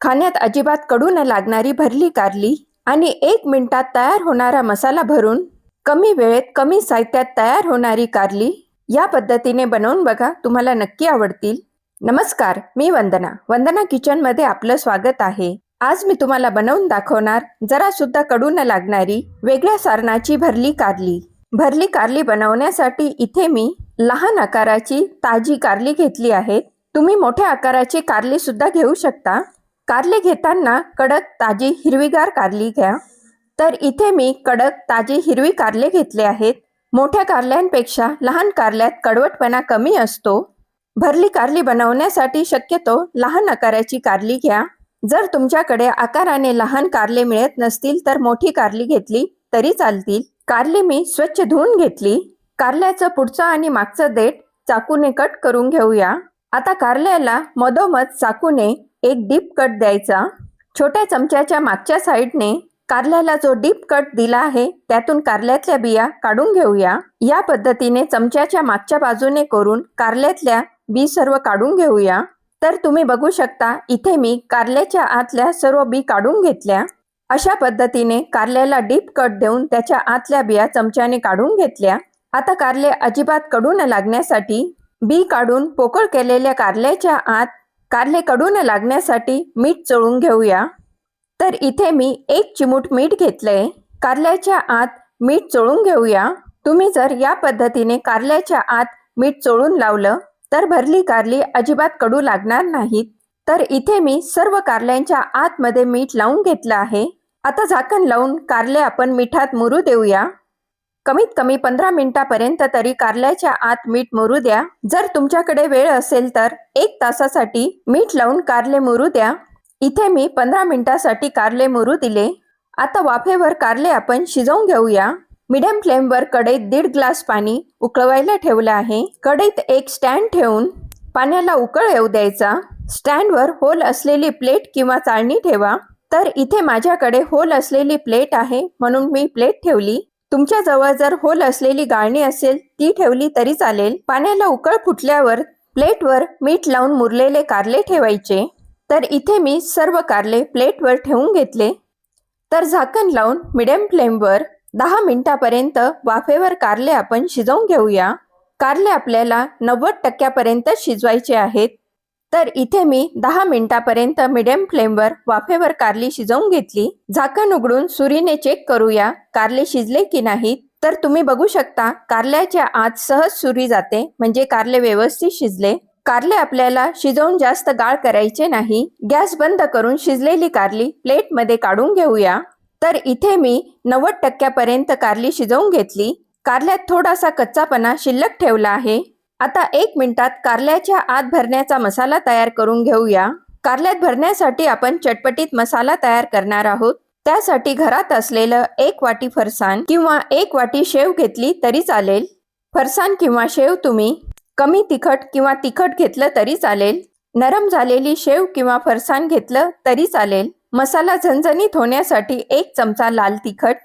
खाण्यात अजिबात कडू न लागणारी भरली कारली आणि एक मिनिटात तयार होणारा मसाला भरून कमी वेळेत कमी साहित्यात तयार होणारी कारली या पद्धतीने बनवून बघा तुम्हाला नक्की आवडतील. नमस्कार मी वंदना. वंदना किचनमध्ये आपलं स्वागत आहे. आज मी तुम्हाला बनवून दाखवणार जरा सुद्धा कडू न लागणारी वेगळ्या सारणाची भरली कारली. भरली कारली बनवण्यासाठी इथे मी लहान आकाराची ताजी कारली घेतली आहे. तुम्ही मोठ्या आकाराची कारली सुद्धा घेऊ शकता. कारली घेताना कडक ताजी हिरवीगार कारली घ्या. तर इथे मी कडक ताजी हिरवी कारले घेतले आहेत. मोठ्या कारल्यांपेक्षा लहान कारल्यात कडवटपणा कमी असतो. भरली कारली बनवण्यासाठी शक्यतो लहान आकाराची कारली घ्या. जर तुमच्याकडे आकाराने लहान कारले मिळत नसतील तर मोठी कारली घेतली तरी चालतील. कारली मी स्वच्छ धुवून घेतली. कारल्याचं पुढचं आणि मागचं देठ चाकूने कट करून घेऊया. आता कारल्याला मधोमध चाकूने एक डीप कट द्यायचा. छोट्या चमच्याच्या मागच्या साईडने कारल्याला जो डीप कट दिला आहे त्यातून कारल्यातल्या बिया काढून घेऊया. या पद्धतीने चमच्याच्या मागच्या बाजूने करून कारल्यातल्या बी सर्व काढून घेऊया. तर तुम्ही बघू शकता इथे मी कारल्याच्या आतल्या सर्व बी काढून घेतल्या. अशा पद्धतीने कारल्याला डीप कट देऊन त्याच्या आतल्या बिया चमच्याने काढून घेतल्या. आता कारले अजिबात कडू न लागण्यासाठी बी काढून पोकळ केलेल्या कारल्याच्या आत कारले कडू न लागण्यासाठी मीठ चोळून घेऊया. तर इथे मी एक चिमूट मीठ घेतलंय कारल्याच्या आत मीठ चोळून घेऊया. तुम्ही जर या पद्धतीने कारल्याच्या आत मीठ चोळून लावलं तर भरली कारली अजिबात कडू लागणार नाहीत. तर इथे मी सर्व कारल्यांच्या आतमध्ये मीठ लावून घेतलं आहे. आता झाकण लावून कारले आपण मिठात मुरू देऊया. कमीत कमी पंधरा मिनिटापर्यंत तरी कारल्याच्या आत मीठ मुरू द्या. जर तुमच्याकडे वेळ असेल तर एक तासासाठी मीठ लावून कारले मुरू द्या. इथे मी पंधरा मिनिटासाठी कारले मुरू दिले. आता वाफेवर कारले आपण शिजवून घेऊया. मिडियम फ्लेमवर कढईत दीड ग्लास पाणी उकळवायला ठेवलं आहे. कढईत एक स्टँड ठेवून पाण्याला उकळ येऊ द्यायचा. स्टँडवर होल असलेली प्लेट किंवा चाळणी ठेवा. तर इथे माझ्याकडे होल असलेली प्लेट आहे म्हणून मी प्लेट ठेवली. तुमच्या जवळ जर होल असलेली गाळणी असेल ती ठेवली तरी चालेल. पाण्याला उकळ फुटल्यावर प्लेटवर मीठ लावून मुरलेले कारले ठेवायचे. तर इथे मी सर्व कारले प्लेटवर ठेवून घेतले. तर झाकण लावून मिडियम फ्लेमवर दहा मिनिटापर्यंत वाफेवर कारले आपण शिजवून घेऊया. कारले आपल्याला नव्वद टक्क्यापर्यंत शिजवायचे आहेत. तर इथे मी दहा मिनिटापर्यंत मिडियम फ्लेमवर वाफेवर कारली शिजवून घेतली. झाकण उघडून सुरीने चेक करूया कारले शिजले की नाहीत? तर तुम्ही बघू शकता कारल्याच्या आत सहज सुरी जाते म्हणजे कारले व्यवस्थित शिजले. कारले आपल्याला शिजवून जास्त गाळ करायचे नाही. गॅस बंद करून शिजलेली कारली प्लेटमध्ये काढून घेऊया. तर इथे मी नव्वद टक्क्यापर्यंत कारली शिजवून घेतली. कारल्यात थोडासा कच्चापणा शिल्लक ठेवला आहे. आता एक मिनिटात कारल्याच्या आत भरण्याचा मसाला तयार करून घेऊया. कारल्यात भरण्यासाठी आपण चटपटीत मसाला तयार करणार आहोत. त्यासाठी घरात असलेलं एक वाटी फरसान किंवा एक वाटी शेव घेतली तरी चालेल. फरसान किंवा शेव तुम्ही कमी तिखट किंवा तिखट घेतलं तरी चालेल. नरम झालेली शेव किंवा फरसान घेतलं तरी चालेल. मसाला झणझणीत होण्यासाठी एक चमचा लाल तिखट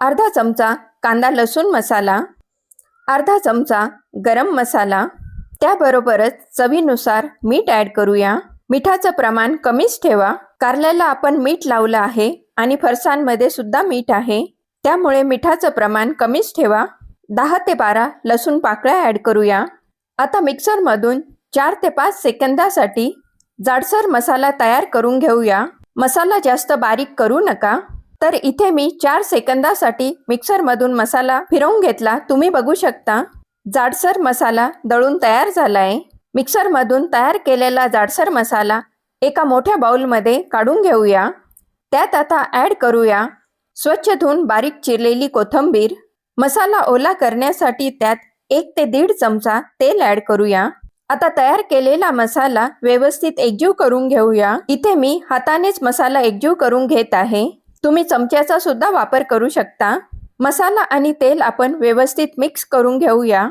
अर्धा चमचा कांदा लसूण मसाला अर्धा चमचा गरम मसाला त्याबरोबरच चवीनुसार मीठ ॲड करूया. मिठाचं प्रमाण कमीच ठेवा. कारल्याला आपण मीठ लावलं आहे आणि फरसांमध्ये सुद्धा मीठ आहे. त्यामुळे मिठाचं प्रमाण कमीच ठेवा. दहा ते बारा लसूण पाकळ्या ॲड करूया. आता मिक्सरमधून चार ते पाच सेकंदासाठी जाडसर मसाला तयार करून घेऊया. मसाला जास्त बारीक करू नका. तर इथे मी चार सेकंदासाठी मिक्सरमधून मसाला फिरवून घेतला. तुम्ही बघू शकता जाडसर मसाला दळून तयार झाला आहे मिक्सरमधून तयार केलेला जाडसर मसाला एका मोठ्या बाउलमध्ये काढून घेऊया. त्यात आता ॲड करूया स्वच्छ धुवून बारीक चिरलेली कोथंबीर. मसाला ओला करण्यासाठी त्यात एक ते दीड चमचा तेल ॲड करूया. आता तयार केलेला मसाला व्यवस्थित एकजीव करून घेऊया. इथे मी हातानेच मसाला एकजीव करून घेत आहे. तुम्ही चमच्याचा सुद्धा वापर करू शकता. मसाला आणि तेल आपण व्यवस्थित मिक्स करून घेऊया.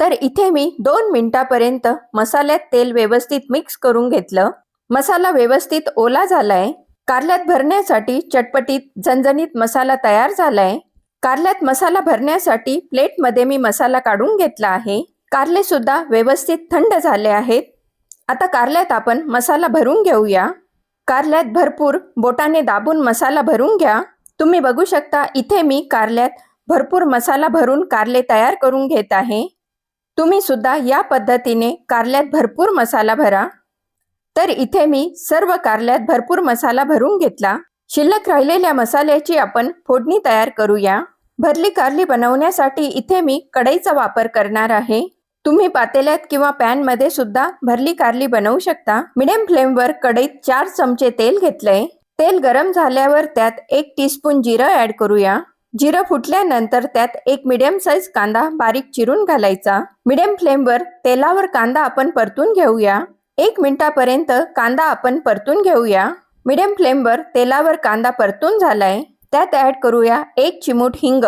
तर इथे मी दोन मिनिटापर्यंत मसाल्यात तेल व्यवस्थित मिक्स करून घेतलं. मसाला व्यवस्थित ओला झालाय. कारल्यात भरण्यासाठी चटपटीत झणझणीत मसाला तयार झालाय. कारल्यात मसाला भरण्यासाठी प्लेटमध्ये मी मसाला काढून घेतला आहे. कारले सुद्धा व्यवस्थित थंड झाले आहेत. आता कारल्यात आपण मसाला भरून घेऊया. कारल्यात भरपूर बोटाने दाबून मसाला भरून घ्या. तुम्ही बघू शकता इथे मी कारल्यात भरपूर मसाला भरून कारले तयार करून घेत आहे. तुम्ही सुद्धा या पद्धतीने कारल्यात भरपूर मसाला भरा. तर इथे मी सर्व कारल्यात भरपूर मसाला भरून घेतला. शिल्लक राहिलेल्या मसाल्याची आपण फोडणी तयार करूया. भरली कारली बनवण्यासाठी इथे मी कढईचा वापर करणार आहे. तुम्ही पातेल्यात किंवा पॅनमध्ये सुद्धा भरली कारली बनवू शकता. मिडियम फ्लेमवर कढईत चार चमचे तेल घेतलंय. तेल गरम झाल्यावर त्यात एक टीस्पून जिरं ऍड करूया. जिरं फुटल्यानंतर त्यात एक मिडियम साईज कांदा बारीक चिरून घालायचा. मिडियम फ्लेमवर तेलावर कांदा आपण परतून घेऊया. एक मिनिटापर्यंत कांदा आपण परतून घेऊया. मिडियम फ्लेमवर तेलावर कांदा परतून झालाय. त्यात ऍड करूया एक चिमूट हिंग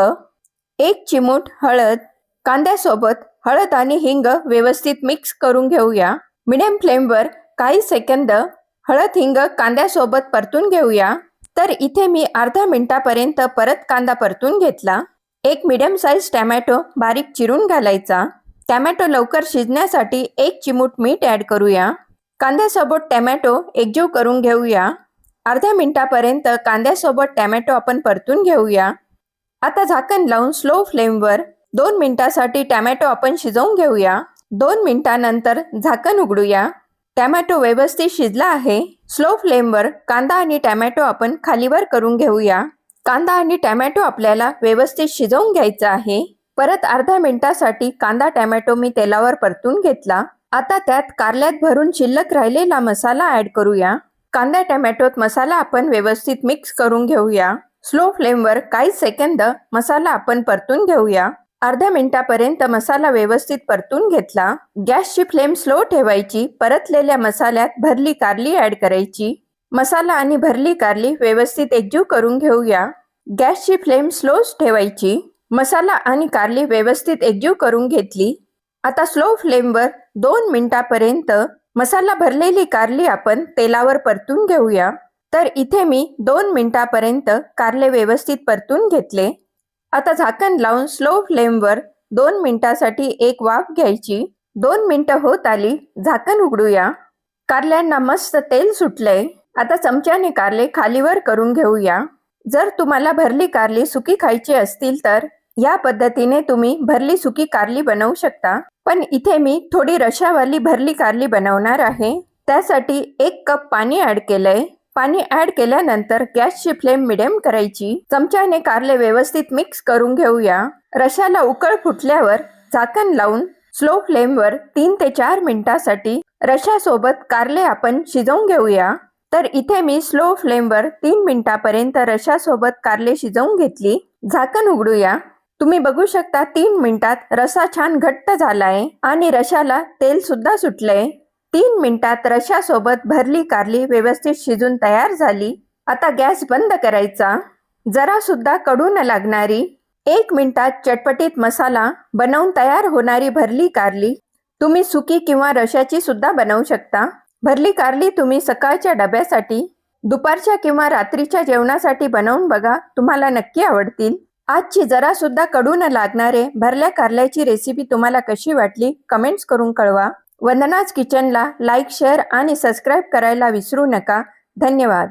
एक चिमूट हळद. कांद्यासोबत हळद आणि हिंग व्यवस्थित मिक्स करून घेऊया. मिडियम फ्लेमवर काही सेकंद हळद हिंग कांद्यासोबत परतून घेऊया. तर इथे मी अर्ध्या मिनिटापर्यंत परत कांदा परतून घेतला. एक मिडियम साईज टॅमॅटो बारीक चिरून घालायचा. टॅमॅटो लवकर शिजण्यासाठी एक चिमूट मीठ ऍड करूया. कांद्यासोबत टॅमॅटो एकजीव करून घेऊया. अर्ध्या मिनिटापर्यंत कांद्यासोबत टॅमॅटो आपण परतून घेऊया. आता झाकण लावून स्लो फ्लेमवर दोन मिनिटासाठी टॅमॅटो आपण शिजवून घेऊया. दोन मिनिटानंतर झाकण उघडूया. टॅमॅटो व्यवस्थित शिजला आहे. स्लो फ्लेमवर कांदा आणि टॅमॅटो आपण खालीवर करून घेऊया. कांदा आणि टॅमॅटो आपल्याला व्यवस्थित शिजवून घ्यायचा आहे. परत अर्ध्या मिनिटासाठी कांदा टॅमॅटो मी तेलावर परतून घेतला. आता त्यात कारल्यात भरून शिल्लक राहिलेला मसाला ऍड करूया. कांदा टॅमॅटोत मसाला आपण व्यवस्थित मिक्स करून घेऊया. स्लो फ्लेमवर काही सेकंद मसाला आपण परतून घेऊया. अर्ध्या मिनिटापर्यंत मसाला व्यवस्थित परतून घेतला. गॅसची फ्लेम स्लो ठेवायची. परतलेल्या मसाल्यात भरली कारली ऍड करायची. मसाला आणि भरली कारली व्यवस्थित एकजीव करून घेऊया. गॅसची फ्लेम स्लोच ठेवायची. मसाला आणि कारली व्यवस्थित एकजीव करून घेतली. आता स्लो फ्लेमवर दोन मिनिटापर्यंत मसाला भरलेली कारली आपण तेलावर परतून घेऊया. तर इथे मी दोन मिनिटापर्यंत कारले व्यवस्थित परतून घेतले. आता झाकण लावून स्लो फ्लेमवर दोन मिनिटासाठी एक वाफ घ्यायची. दोन मिनिटं होत आली. झाकण उघडूया. कारल्यांना मस्त तेल सुटलंय. आता चमच्याने कारले खालीवर करून घेऊया. जर तुम्हाला भरली कारली सुकी खायची असतील तर या पद्धतीने तुम्ही भरली सुकी कारली बनवू शकता. पण इथे मी थोडी रशावाली भरली कारली बनवणार आहे. त्यासाठी एक कप पाणी ऍड केलंय. पाणी ऍड केल्यानंतर गॅसची फ्लेम मिडियम करायची. चमच्याने कारले व्यवस्थित मिक्स करून घेऊया. रशाला उकळ फुटल्यावर झाकण लावून स्लो फ्लेमवर तीन ते चार मिनिटासाठी रशासोबत कारले आपण शिजवून घेऊया. तर इथे मी स्लो फ्लेमवर तीन मिनिटापर्यंत रशासोबत कारले शिजवून घेतली. झाकण उघडूया. तुम्ही बघू शकता तीन मिनिटात रसा छान घट्ट झालाय आणि रशाला तेल सुद्धा सुटलंय. तीन मिनिटात रशासोबत भरली कारली व्यवस्थित शिजून तयार झाली. आता गॅस बंद करायचा. जरा सुद्धा कडू न लागणारी. एक मिनिटात चटपटीत मसाला बनवून तयार होणारी भरली कारली. तुम्ही सुकी किंवा रशाची सुद्धा बनवू शकता. भरली कारली तुम्ही सकाळच्या डब्यासाठी दुपारच्या किंवा रात्रीच्या जेवणासाठी बनवून बघा तुम्हाला नक्की आवडतील. आजची जरा सुद्धा कडू न लागणारे भरल्या कारल्याची रेसिपी तुम्हाला कशी वाटली कमेंट्स करून कळवा. वंदनाज किचनला लाईक शेअर आणि सबस्क्राईब करायला विसरू नका. धन्यवाद.